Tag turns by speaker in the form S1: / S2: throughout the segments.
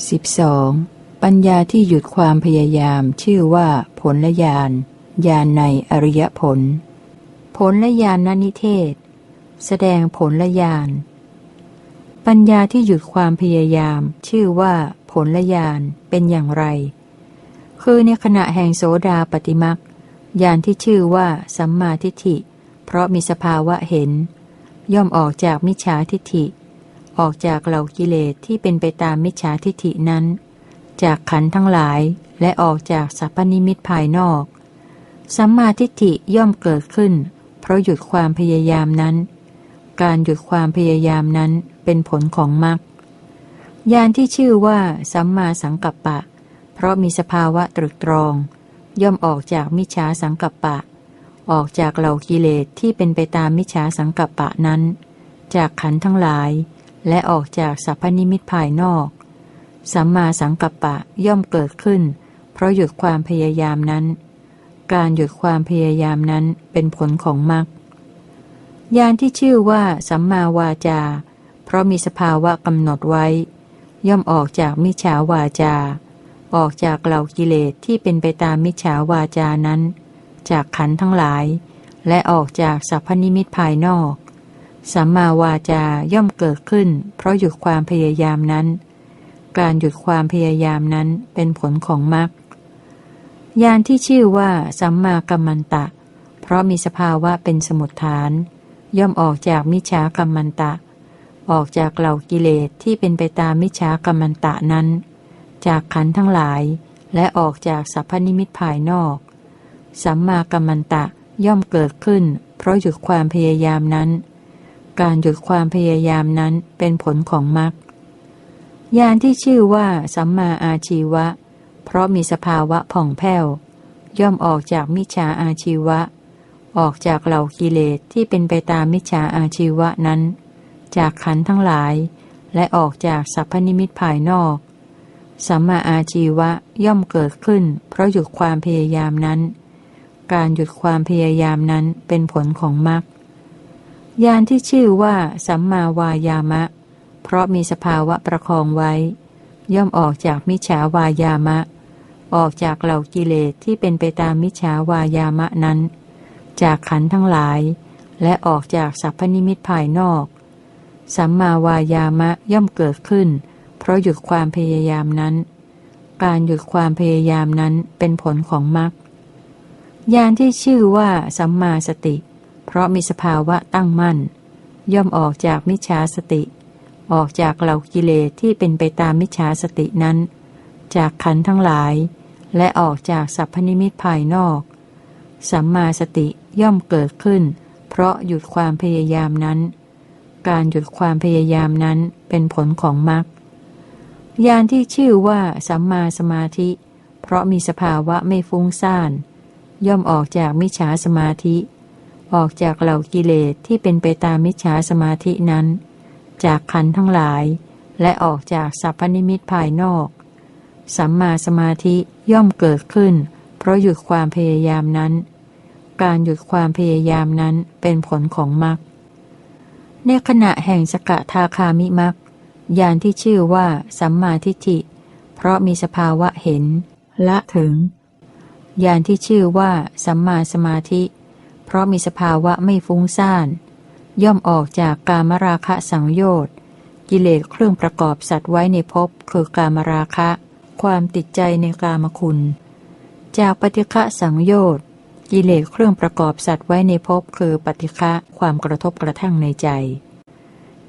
S1: 12. ปัญญาที่หยุดความพยายามชื่อว่าผลละยานญาณในอริยผล ผลละยานนนิเทศ แสดงผลละยานปัญญาที่หยุดความพยายาม ชื่อว่าผลละยานเป็นอย่างไร คือในขณะแห่งโสดาปฏิมักยานที่ชื่อว่าสัมมาทิฏฐิ เพราะมีสภาวะเห็น ย่อมออกจากมิจฉาทิฏฐิ ออกจากเหล่ากิเลสที่เป็นไปตามมิจฉาทิฏฐินั้น จากขันทั้งหลายและออกจากสัพพนิมิตภายนอก สัมมาทิฏฐิย่อมเกิดขึ้น เพราะหยุดความพยายามนั้น การหยุดความพยายามนั้นเป็นผลของมรรคญาณที่ชื่อว่าสัมมาสังกัปปะ เพราะมีสภาวะตรึกตรอง ย่อมออกจากมิจฉาสังกัปปะ ออกจากเหล่ากิเลสที่เป็นไปตามมิจฉาสังกัปปะนั้น จากขันทั้งหลาย และออกจากสัพพนิมิตภายนอก สัมมาสังกัปปะย่อมเกิดขึ้น เพราะหยุดความพยายามนั้น การหยุดความพยายามนั้นเป็นผลของมรรคญาณที่ชื่อว่าสัมมาวาจา เพราะมีสภาวะกำหนดไว้ ย่อมออกจากมิจฉาวาจา ออกจากเหล่ากิเลสที่เป็นไปตามมิจฉาวาจานั้น จากขันทั้งหลาย และออกจากสัพพนิมิตภายนอก สัมมาวาจาย่อมเกิดขึ้น เพราะหยุดความพยายามนั้น การหยุดความพยายามนั้นเป็นผลของมรรคญาณที่ชื่อว่า สัมมากัมมันตะ เพราะมีสภาวะเป็นสมุทฐาน ย่อมออกจากมิจฉากัมมันตะ ออกจากเหล่ากิเลสที่เป็นไปตามมิจฉากัมมันตะนั้น จากขันทั้งหลาย และออกจากสัพพนิมิตภายนอก สัมมากัมมันตะย่อมเกิดขึ้น เพราะหยุดความพยายามนั้น การหยุดความพยายามนั้นเป็นผลของมรรคญาณที่ชื่อว่าสัมมาอาชีวะ เพราะมีสภาวะผ่องแผ้ว ย่อมออกจากมิจฉาอาชีวะ ออกจากเหล่ากิเลสที่เป็นไปตามมิจฉาอาชีวะนั้น จากขันทั้งหลาย และออกจากสัพพนิมิตภายนอกสัมมาอาชีวะย่อมเกิดขึ้น เพราะหยุดความพยายามนั้น การหยุดความพยายามนั้นเป็นผลของมรรค ญาณที่ชื่อว่าสัมมาวายามะ เพราะมีสภาวะประคองไว้ ย่อมออกจากมิจฉาวายามะ ออกจากเหล่ากิเลสที่เป็นไปตามมิจฉาวายามะนั้น จากขันทั้งหลาย และออกจากสัพพนิมิตภายนอก สัมมาวายามะย่อมเกิดขึ้น เพราะหยุดความพยายามนั้น การหยุดความพยายามนั้นเป็นผลของมรรคญาณที่ชื่อว่าสัมมาสติ เพราะมีสภาวะตั้งมั่น ย่อมออกจากมิจฉาสติ ออกจากเหล่ากิเลสที่เป็นไปตามมิจฉาสตินั้น จากขันทั้งหลาย และออกจากสัพพนิมิตภายนอก สัมมาสติย่อมเกิดขึ้น เพราะหยุดความพยายามนั้น การหยุดความพยายามนั้นเป็นผลของมรรคญาณที่ชื่อว่าสัมมาสมาธิ เพราะมีสภาวะไม่ฟุ้งซ่าน ย่อมออกจากมิจฉาสมาธิ ออกจากเหล่ากิเลสที่เป็นไปตามมิจฉาสมาธินั้น จากขันทั้งหลาย และออกจากสัพพนิมิตภายนอก สัมมาสมาธิย่อมเกิดขึ้น เพราะหยุดความพยายามนั้น การหยุดความพยายามนั้นเป็นผลของมรรคในขณะแห่งสกทาคามิมรรคยานที่ชื่อว่าสัมมาทิฏฐิ เพราะมีสภาวะเห็น ละถึงยานที่ชื่อว่า สัมมาสมาธิ ราะมีสภาวะไม่ฟุ้งซ่าน ย่อมออกจากกามราคะสังโยชน์กิเลสเครื่องประกอบสัตว์ไว้ในภพคือกามราคะ ความติดใจในกามคุณ จากปฏิฆะสังโยชน์กิเลสเครื่องประกอบสัตว์ไว้ในภพคือปฏิฆะความกระทบกระทั่งในใจ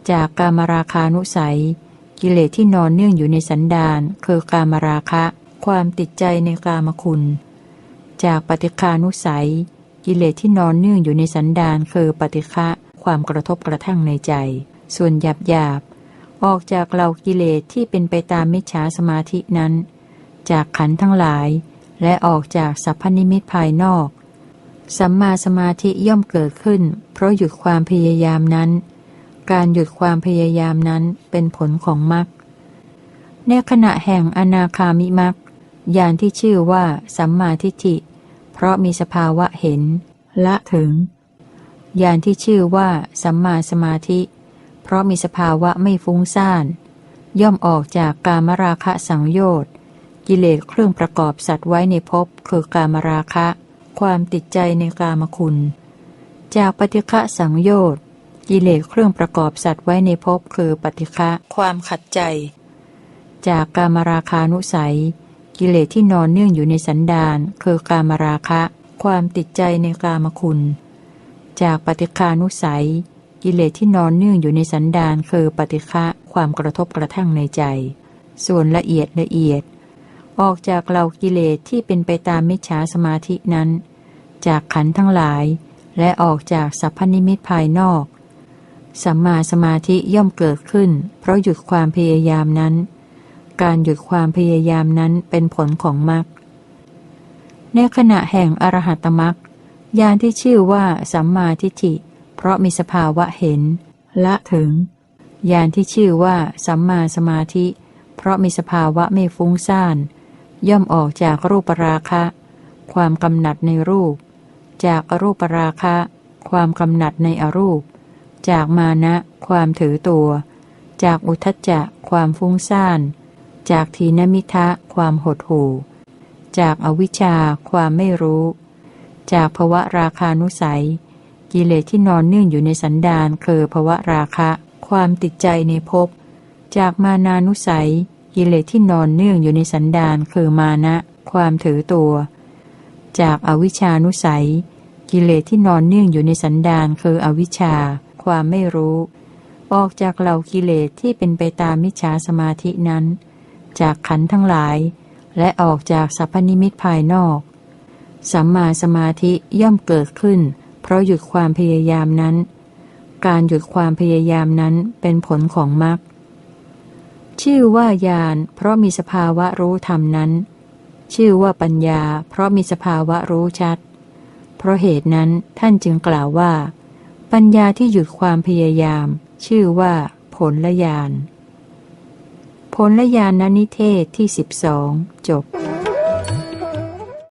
S1: จากกามราคานุสัย กิเลสที่นอนเนื่องอยู่ในสันดานคือกามราคะ ความติดใจในกามคุณ จากปฏิฆานุสัย กิเลสที่นอนเนื่องอยู่ในสันดานคือปฏิฆะความกระทบกระทั่งในใจ ส่วนหยาบหยาบออกจากเรากิเลสที่เป็นไปตามมิจฉาสมาธินั้น จากขันทั้งหลาย และออกจากสัพพนิมิตภายนอก สัมมาสมาธิย่อมเกิดขึ้น เพราะหยุดความพยายามนั้น การหยุดความพยายามนั้นเป็นผลของมรรคในขณะแห่งอนาคามิมรรคยานที่ชื่อว่า สัมมาทิฏฐิ เพราะมีสภาวะเห็น ละถึงญาณที่ชื่อว่า สัมมาสมาธิ เพราะมีสภาวะไม่ฟุ้งซ่าน ย่อมออกจากกามราคะสังโยชน์กิเลสเครื่องประกอบสัตว์ไว้ในภพคือกามราคะ ความติดใจในกามคุณ จากปฏิฆะสังโยชน์กิเลสเครื่องประกอบสัตว์ไว้ในภพคือปฏิฆะความขัดใจ จากกามราคานุสัย กิเลสที่นอนเนื่องอยู่ในสันดานคือกามราคะ ความติดใจในกามคุณ จากปฏิฆานุสัย กิเลสที่นอนเนื่องอยู่ในสันดานคือปฏิฆะความกระทบกระทั่งในใจ ส่วนละเอียดละเอียด ออกจากเหล่ากิเลสที่เป็นไปตามมิจฉาสมาธินั้น จากขันทั้งหลาย และออกจากสัพพนิมิตภายนอกสัมมาสมาธิย่อมเกิดขึ้น เพราะหยุดความพยายามนั้น การหยุดความพยายามนั้นเป็นผลของมรรค ในขณะแห่งอรหัตมรรคญาณที่ชื่อว่าสัมมาทิฏฐิ เพราะมีสภาวะเห็น ละถึงญาณที่ชื่อว่าสัมมาสมาธิ เพราะมีสภาวะไม่ฟุ้งซ่าน ย่อมออกจากรูปราคะ ความกำหนัดในรูป จากอรูปราคะ ความกำหนัดในอรูป จากมานะ ความถือตัว จากอุทจจะ ความฟุ้งซ่าน จากทีนมิทะความหดหู่ จากอวิชชาความไม่รู้ จากภวะราคานุสัย กิเลสที่นอนเนื่องอยู่ในสันดานคือภวะราคะ ความติดใจในภพ จากมานานุสัย กิเลสที่นอนเนื่องอยู่ในสันดานคือมานะ ความถือตัว จากอวิชานุสัย กิเลสที่นอนเนื่องอยู่ในสันดานคืออวิชชา ความไม่รู้ออกจากเหล่ากิเลสที่เป็นไปตามมิจฉาสมาธินั้น จากขันธ์ทั้งหลาย และออกจากสัพพนิมิตภายนอก สัมมาสมาธิย่อมเกิดขึ้น เพราะหยุดความพยายามนั้น การหยุดความพยายามนั้นเป็นผลของมรรคชื่อว่าญาณเพราะมีสภาวะรู้ธรรมนั้น ชื่อว่าปัญญา เพราะมีสภาวะรู้ชัด เพราะเหตุนั้นท่านจึงกล่าวว่า ปัญญาที่หยุดความพยายาม ชื่อว่าผลละญาณ ผลและญาณนิเทศที่สิบสองจบ